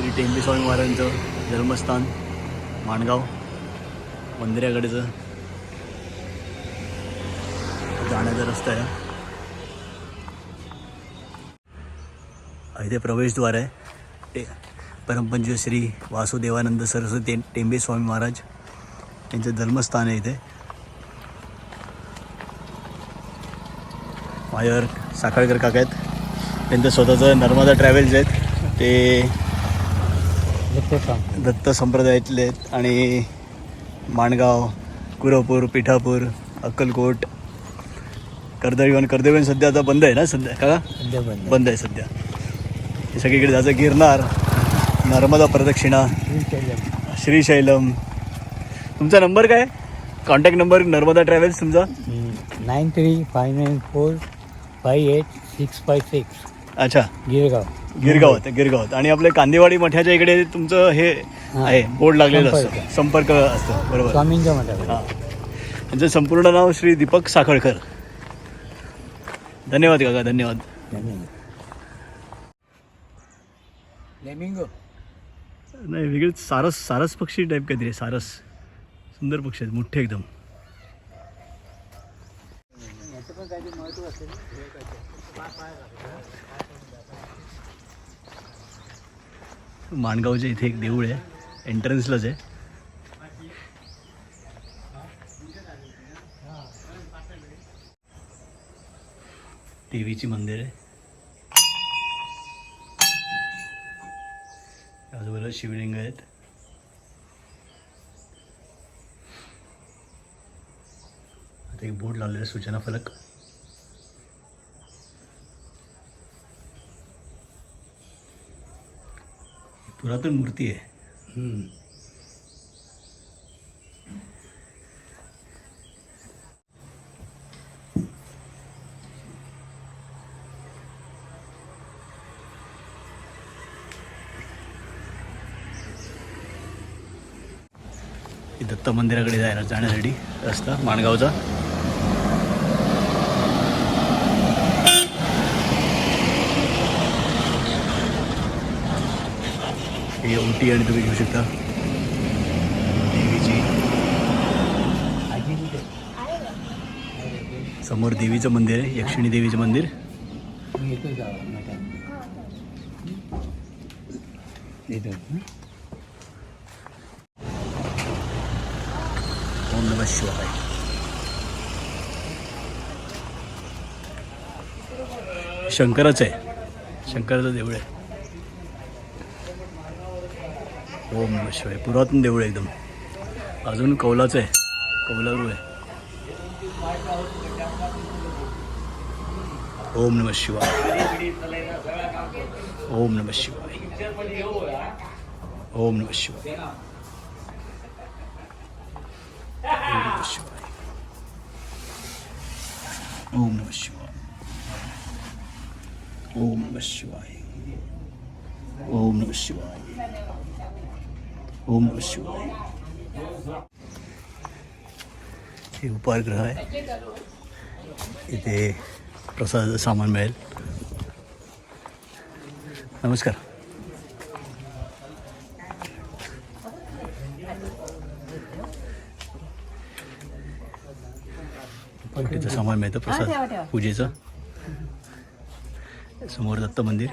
श्री टेंबेस्वामी महाराजांचं जन्मस्थान माणगाव मंदिराकडेचं. जाण्याचा रस्ता आहे इथे प्रवेशद्वार आहे. ते परमपंच श्री वासुदेवानंद सरस्वती टे- टेंबे स्वामी महाराज यांचं जन्मस्थान आहे इथे. माझ्यावर साखळकर काका आहेत. त्यांचं स्वतःचं नर्मदा ट्रॅव्हल्स आहेत. ते दत्त संप्रदायातले आहेत आणि माणगाव कुरपूर पिठापूर अक्कलकोट कर्दळीवन कर्दळीवन सध्या आता बंद आहे ना सध्या? का? बंद आहे. सध्या. हे सगळीकडे जायचं गिरनार नर्मदा प्रदक्षिणा श्रीशैलम. तुमचा नंबर काय? कॉन्टॅक्ट नंबर नर्मदा ट्रॅव्हल्स तुमचा? Nine three five nine four five eight six five six. अच्छा. गिरगाव. गिरगावात गिरगावात आणि आपल्या कांदेवाडी मठाच्या इकडे तुमचं हे. आहे बोर्ड लागलेलं. असतं. संपर्क असतं बरोबर. स्वामींच्या मठाकडे हां. त्यांचं संपूर्ण नाव श्री दीपक साखळकर. धन्यवाद काका धन्यवाद. लेमिंगो. नाही वेगळीच सारस सारस पक्षी टाईप काहीतरी आहे, सारस. सुंदर पक्षी आहेत मोठे एकदम याचं पण काहीतरी महत्त्व असेल माणगावच्या इथे एक देऊळ आहे. एंट्रन्सलाच आहे. देवीची मंदिर आहे. आजूबाजूला शिवलिंग आहेत. आता एक बोर्ड लावलेला आहे, सूचना फलक. पुरातन मूर्ती आहे. दत्त मंदिराकडे जायला जाण्यासाठी रस्ता माणगावचा. हे उटी आणि तुम्ही घेऊ शकता. देवीची समोर देवीचं मंदिर आहे यक्षिणी देवीचं मंदिर. ओम नम शिवाय. शंकराचं आहे. शंकराचं देऊळ आहे. हो, ओम शिवाय पुरातन देऊळ आहे एकदम. अजून कौलाचं आहे. कौलारू आहे. ओम नम शिवाय. ओम नम शिवाय. ओम नम शिवाय. ओम नम शिवाय. ओम नम शिवाय. ओम नमः शिवाय. ओम नमः शिवाय. ओम शिवाय. हे उपारगृह आहे. इथे प्रसादाचं सामान मिळेल. नमस्कार. पट्टीचं सामान मिळतं प्रसाद पूजेचं. समोर दत्त मंदिर.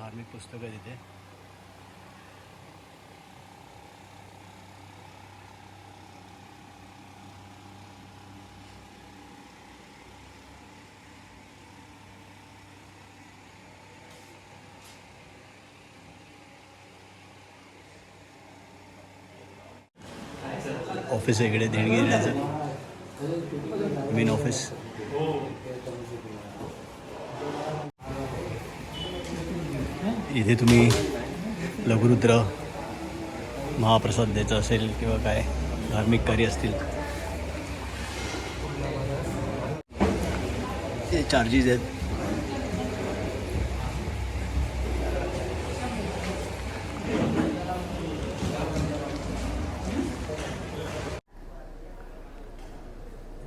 धार्मिक पुस्तकं आहेत तिथे ऑफिस आहे इकडे देणगी देण्याचं मेन ऑफिस इथे तुम्ही लघुरुद्र महाप्रसाद द्यायचं असेल किंवा काय धार्मिक कार्य असतील. ते चार्जेस आहेत.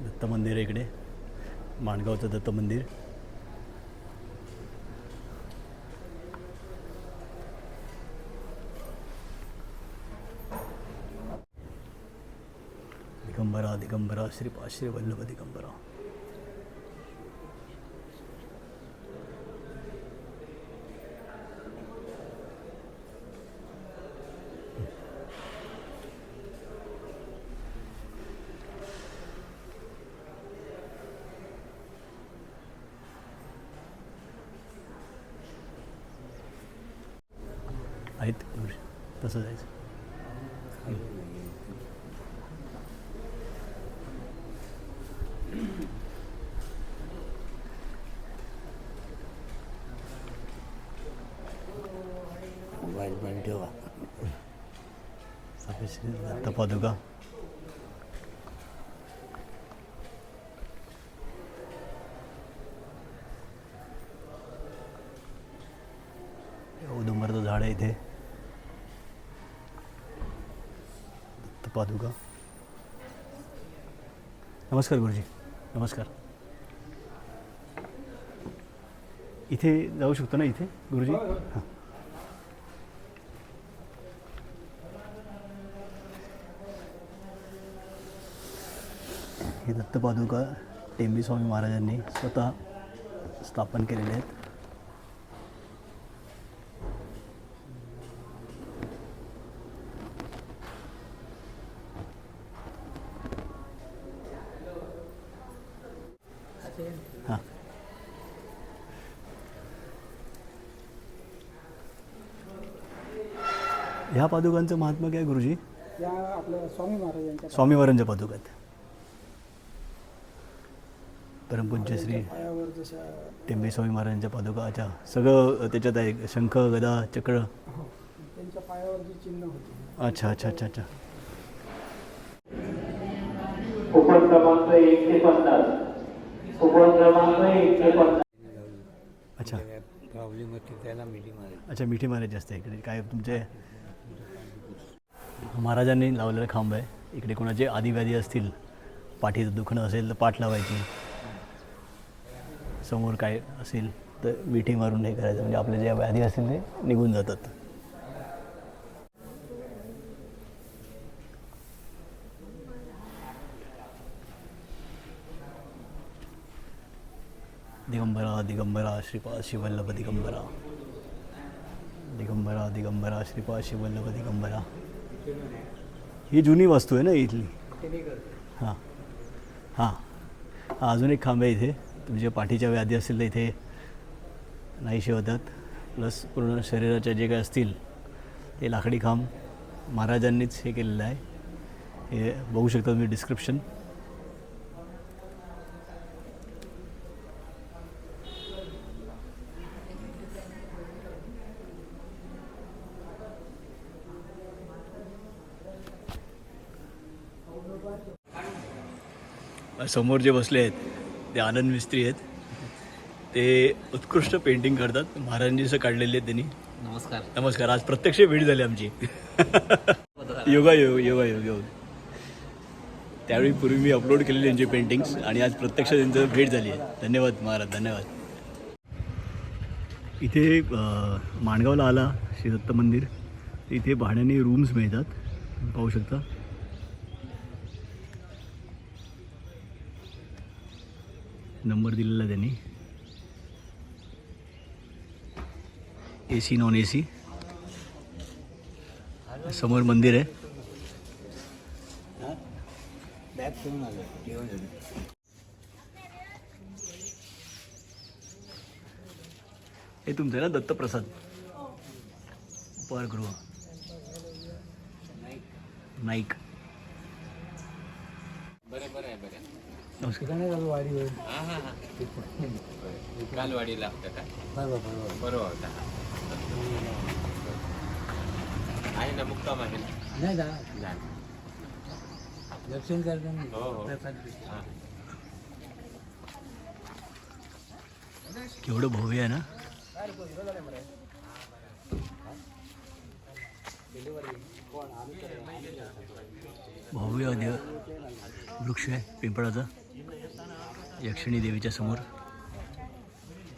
दत्त मंदिर इकडे. माणगावचं दत्त मंदिर. दिगंबरा दिगंबरा श्रीपा श्री वल्लभ दिगंबरा आहेत तसं जायचं. पादुका औदुंबरचं झाड दत्त पादुका नमस्कार गुरुजी। नमस्कार. इथे जाऊ शकतो ना इथे गुरुजी? हां. हे दत्तपादुका टेंबी स्वामी महाराजांनी स्वतः स्थापन केलेले आहेत. हां. ह्या पादुकांचं महात्मा काय गुरुजी? या आपल्या स्वामी महाराजांच्या स्वामी महाराजांच्या पादुका आहेत परमपूज्य श्री पायावर जशा टेंबे स्वामी महाराजांच्या पादुका अच्छा सगळं त्याच्यात आहे शंख गदा चक्र. हो, त्यांच्या पायावर जी चिन्ह होती. अच्छा अच्छा अच्छा अच्छा. एकशे पन्नास. कुपन क्रमांक एकशे अच्छा. प्रॉब्लेम होती त्याला मारायची अच्छा मिठी मारायची असते इकडे. काय तुमचे? महाराजांनी लावलेला खांब आहे. इकडे कोणाचे आदिव्याधी असतील पाठीचं दुखणं असेल तर पाठ लावायची. समोर काय असेल तर मिठी मारून हे करायचं. म्हणजे आपले जे व्याधी असतील ते निघून जातात. दिगंबरा दिगंबरा श्रीपा शिवल्लभ दिगंबरा. दिगंबरा दिगंबरा श्रीपा शिवल्लभ दिगंबरा. ही जुनी वास्तू आहे ना इथली? हां. हां. हा अजून एक खांब आहे इथे. तुमच्या पाठीच्या व्याधी असतील तर इथे नाहीसे होतात प्लस पूर्ण शरीराच्या जे काय असतील ते लाकडी खांब. महाराजांनीच हे केलेलं आहे. हे बघू शकता तुम्ही डिस्क्रिप्शन समोर जे बसले आहेत ते आनंद मिस्त्री आहेत. ते उत्कृष्ट पेंटिंग करतात. महाराजांजीचं काढलेले आहेत त्यांनी. नमस्कार. नमस्कार. आज प्रत्यक्ष भेट झाली आमची. योगा योग योगा योग. योग त्यावेळी पूर्वी मी अपलोड केलेली त्यांची पेंटिंग्स आणि आज प्रत्यक्ष त्यांचं भेट झाली आहे. धन्यवाद महाराज धन्यवाद. इथे माणगावला आला श्री दत्त मंदिर. इथे भाड्याने रूम्स मिळतात. पाहू शकता. नंबर दिलेला त्यांनी. A C non A C समोर मंदिर आहे. आलं हे तुमचं आहे ना दत्तप्रसाद. उपहारगृह. नाईक. बरं बरं आहे बरं हा हा हा. कालवाडीला होतं का? बरोबर बरोबर होता. आहे ना मुक्काम आहे ना? नाही जा. जा. दर्शन करताना हो, हो. हा. केवढं भव्य आहे ना? भव्य देव वृक्ष आहे पिंपळाचा यक्षिणी देवीच्या समोर.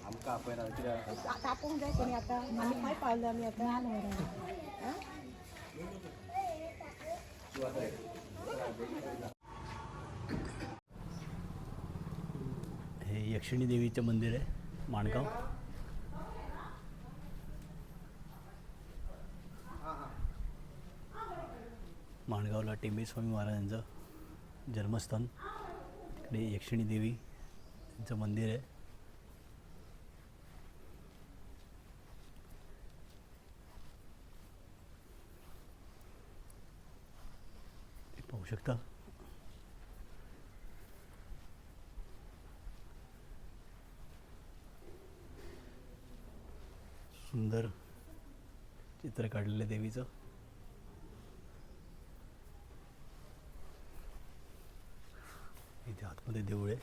आता आम्ही आता हे यक्षिणी देवीचं मंदिर आहे माणगाव. माणगावला टेंबे स्वामी महाराजांचं जन्मस्थान. तिकडे यक्षिणी देवी त्यांचं मंदिर आहे. ते पाहू शकता. सुंदर चित्र काढलेलं देवीचं. on est déroulé.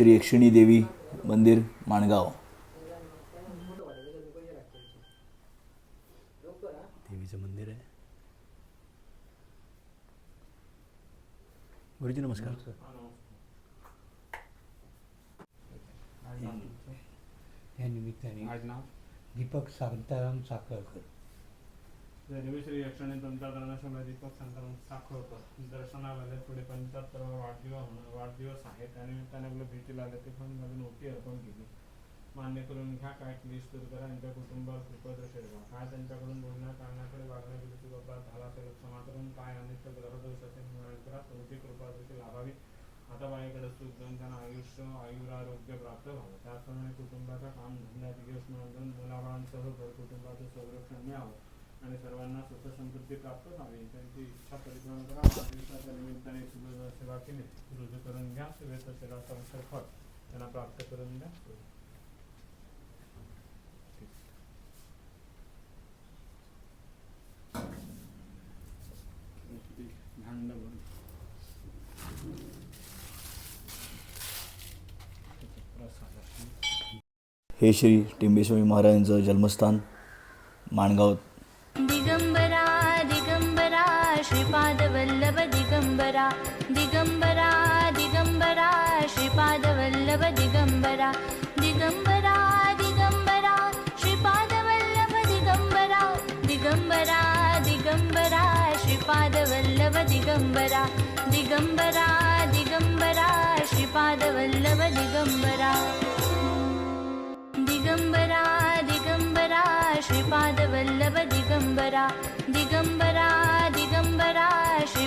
श्री यक्षिणी देवी मंदिर माणगाव. देवीचं मंदिर आहे. गुरुजी नमस्कार. या निमित्ताने दीपक शांताराम साखळकर. श्री यक्षणे तंत्रज्ञानाशिवाय दीपक संकलन दर्शना दर्शनाला पुढे पंच्याहत्तर वाढदिवस होणार वाढदिवस आहे. त्यानिमित्ताने आपलं भेटीला आले ते पण नवीन ओटी अर्पण केली. मान्य करून घ्या काय क्लिश करा. यांच्या कुटुंबावर कृपदृष्टी ठेवा. काय त्यांच्याकडून बोलण्या कारणाकडे वागण्याची बाबा झाला असेल. क्षमा करून काय अनिष्ट ग्रहदोष असेल निवारण करा तुमची कृपादृष्टी लाभावी. आता बाईकडे सुख देऊन त्यांना आयुष्य आयुरारोग्य प्राप्त व्हावं. त्याचप्रमाणे कुटुंबाचा काम धंद्यात यश मिळवून मुलाबाळांसह घर कुटुंबाचं संरक्षण मिळावं. आणि सर्वांना सुख समृद्धी प्राप्त व्हावी. त्यांची इच्छा परिपूर्ण करा. वाढदिवसाच्या निमित्ताने सुरू सेवा केली. रुजू करून घ्या. सेवेचं सेवा संस्कार फळ. त्यांना प्राप्त करून द्या. हे श्री टिंबेस्वामी महाराजांचं जन्मस्थान माणगाव श्रीपादवल्लभ दिगम्बरा दिगम्बरा दिगम्बरा श्रीपादवल्लभ दिगम्बरा दिगम्बरा दिगम्बरा श्रीपादवल्लभ दिगम्बरा दिगम्बरा दिगम्बरा श्रीपादवल्लभ दिगम्बरा दिगम्बरा दिगम्बरा श्रीपादवल्लभ दिगम्बरा दिगम्बरा दिगम्बरा श्रीपादवल्लभ दिगम्बरा दिगम्बरा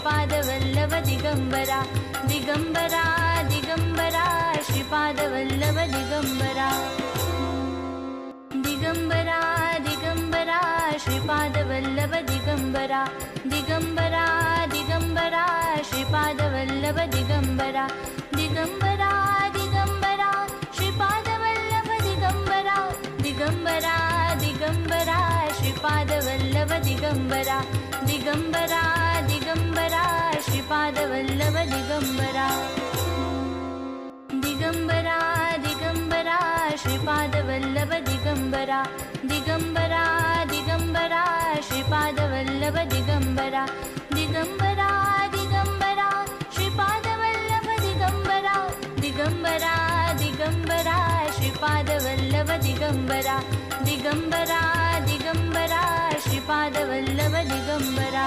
श्रीपादवल्लभ दिगम्बरा दिगम्बरा दिगम्बरा श्रीपादवल्लभ दिगम्बरा दिगम्बरा दिगम्बरा श्रीपादवल्लभ दिगम्बरा दिगम्बरा दिगम्बरा श्रीपादवल्लभ दिगम्बरा दिगम्बरा दिगम्बरा श्रीपादवल्लभ दिगम्बरा दिगम्बरा दिगम्बरा श्रीपादवल्लभ दिगम्बरा दिगम्बरा पादवल्लव दिगम्बरा दिगम्बरा दिगम्बरा श्रीपादवल्लव दिगम्बरा दिगम्बरा दिगम्बरा श्रीपादवल्लभ दिगम्बरा दिगम्बरा दिगम्बरा श्रीपादवल्लव दिगम्बरा दिगम्बरा दिगम्बरा श्रीपादवल्लव दिगम्बरा दिगम्बरा दिगम्बरा श्रीपादवल्लव दिगम्बरा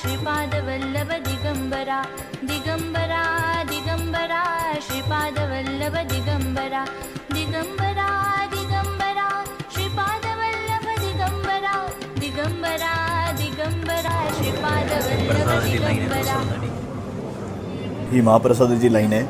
ಶ್ರೀಪಾದವಲ್ಲಭ ದಿಗಂಬರ ದಿಗಂಬರ ದಿಗಂಬರ ಶ್ರೀಪಾದವಲ್ಲಭ ದಿಗಂಬರ ದಿಗಂಬರ ದಿಗಂಬರ ಶ್ರೀಪಾದವಲ್ಲಭ ದಿಗಂಬರ ದಿಗಂಬರ ದಿಗಂಬರ ಶ್ರೀಪಾದವಲ್ಲಭ ದಿಗಂಬರ. ये महाप्रसाद जी लाइन है